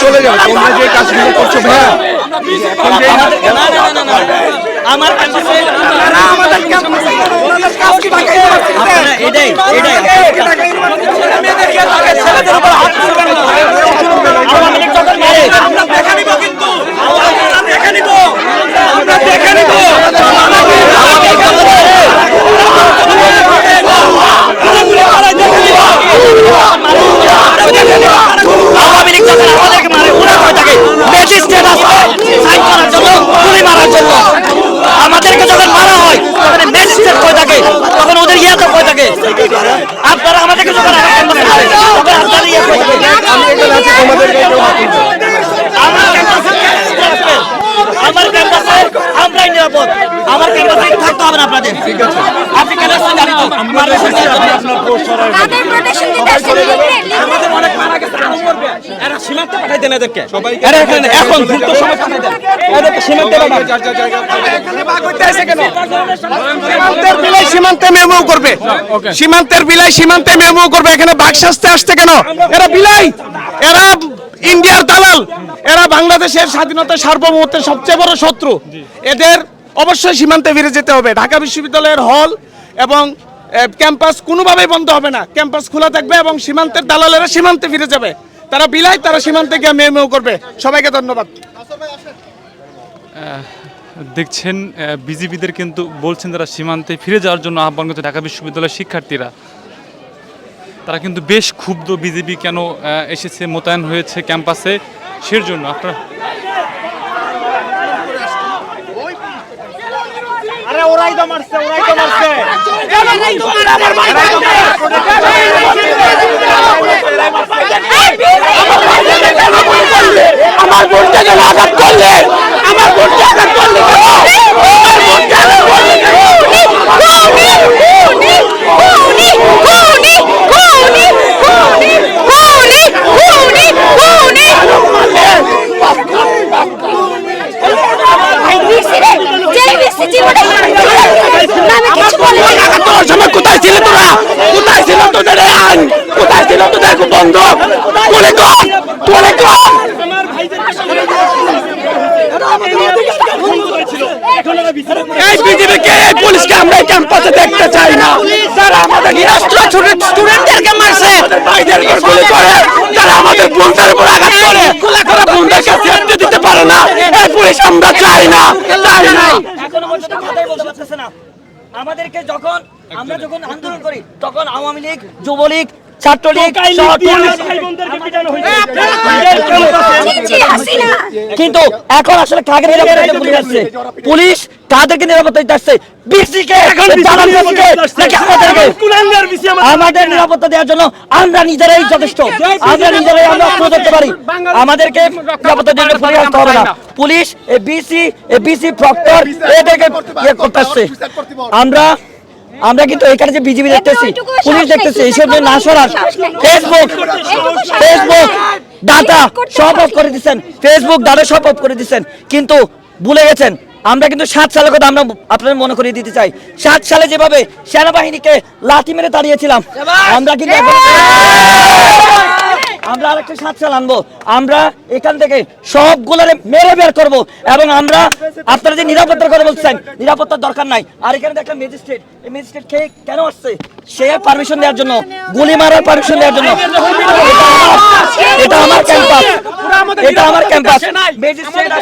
চলে যাও তোমরা যে কাজগুলো করছ ভাইয়া। আমার ক্যাম্পাসে আপনারা এটাই এটাই আওয়ামী লীগ যখন মারে আমরা দেখে নিব কিন্তু আমরা দেখে নিব আমরা দেখে নিব আওয়ামী লীগ যখন আমাদেরকে মারে ওরা কয় থাকে ম্যাজিস্ট্রেট আসবে সাইন করার জন্য গুলি মারার জন্য আমাদেরকে যখন মারা হয় তখন ম্যাজিস্ট্রেট কয় থাকে তখন ওদের ইয়ে তো কয় থাকে আপনারা আমাদেরকে যখন আমার ক্যাম্পাসে আপনারা ইয়ে আমরাই নিরাপদ। আমার ক্যাম্পাসে থাকতে হবে না আপনাদের। আপনি কেন আসছেন? জানি তো আমার তাদের প্রোটেকশন দিতে আসছে আমাদের অনেক মারা গেছে আরও মরবে এরা সীমান্তে পাঠাই দেন এদেরকে। এরা এখন দ্রুত সময় পাঠাই দেন এদেরকে সীমান্তে সীমান্তের বিলাই সীমান্তে মেমো করবে। সীমান্তের বিলাই সীমান্তে মেমো করবে। এখানে বাঘ শাস্তে আসতে কেন? এরা বিলাই। এরা ইন্ডিয়ার দালাল। এরা বাংলাদেশের স্বাধীনতা সার্বভৌমত্বের সবচেয়ে বড় শত্রু। এদের অবশ্যই সীমান্তে ফিরে যেতে হবে। ঢাকা বিশ্ববিদ্যালয়ের হল এবং ক্যাম্পাস কোনোভাবেই বন্ধ হবে না। ক্যাম্পাস খোলা থাকবে এবং সীমান্তের দালালেরা সীমান্তে ফিরে যাবে। তারা বিলাই তারা সীমান্তে গিয়ে মেমো করবে। সবাইকে ধন্যবাদ। দেখছেন বিজিবিদের কিন্তু বলছেন তারা সীমান্তে ফিরে যাওয়ার জন্য আহ্বান করছে ঢাকা বিশ্ববিদ্যালয়ের শিক্ষার্থীরা। তারা কিন্তু বেশ ক্ষুব্ধ বিজেপি কেন এসেছে মোতায়েন হয়েছে ক্যাম্পাসে সের জন্য। আপনারা আমার বোনকে কেন আঘাত করলে আমার বোনকে আঘাত করলে কেন আমার বোনকে আঘাত করলে সময় কোথায় ছিলে তোরা? কোথায় ছিল তোদের আইন? তোদের বন্ধক কর বলে কর। এই বিজেপিকে এই পুলিশকে আমরা ক্যাম্পাসে দেখতে চাই না। যারা আমাদের নিরাস্ত্র স্টুডেন্টদেরকে মারছে। ভাইদেরকে গুলি করে। যারা আমাদের বোনদের উপর আঘাত করে। তারা বোনদেরকে সেফটি দিতে পারে না। এই পুলিশ আমরা চাই না চাই না। এখনও পর্যন্ত কথাই বলতে পারতেছে না। আমাদেরকে যখন আমরা যখন আন্দোলন করি, তখন আওয়ামী লীগ, যুবলীগ ছাত্রলীগ কিন্তু এখন আসলে কাকে নিরাপত্তা পুলিশ আসছে? পুলিশ কাদেরকে নিরাপত্তা দিতে আসছে? আমাদের নিরাপত্তা দেওয়ার জন্য আমরা নিজেরাই যথেষ্ট। আমরা নিজেরাই আমরা ধরতে পারি। আমাদেরকে নিরাপত্তা দিতে আসতে হবে না। Police A BC A BC proctor এদেরকে ইয়ে করতে আসছে। আমরা আমরা কিন্তু এখানে যে বিজেপি দেখতেছি পুলিশ দেখতেছি এইসব যে না সরাস ফেসবুক ফেসবুক। ডাটা সব অফ করে দিচ্ছেন ফেসবুক ডাটা সব অফ করে দিচ্ছেন কিন্তু ভুলে গেছেন আমরা কিন্তু সাত সালের কথা আমরা আপনাদের মনে করিয়ে দিতে চাই। সাত সালে যেভাবে সেনাবাহিনীকে লাঠি মেরে দাঁড়িয়েছিলাম আমরা কিন্তু আমরা আরেকটা সাতশাল আনব। আমরা এখান থেকে সবগুলোরে মেরে বের করব এবং আমরা আপনারা যে নিরাপত্তার কথা বলছেন নিরাপত্তার দরকার নাই। আর এখানে একটা ম্যাজিস্ট্রেট এই ম্যাজিস্ট্রেট খেয়ে কেন আসছে? সে পারমিশন দেওয়ার জন্য গুলি মারার পারমিশন দেওয়ার জন্য। এটা আমার- এটা আমার ক্যাম্পাস এটা আমার ক্যাম্পাস ম্যাজিস্ট্রেট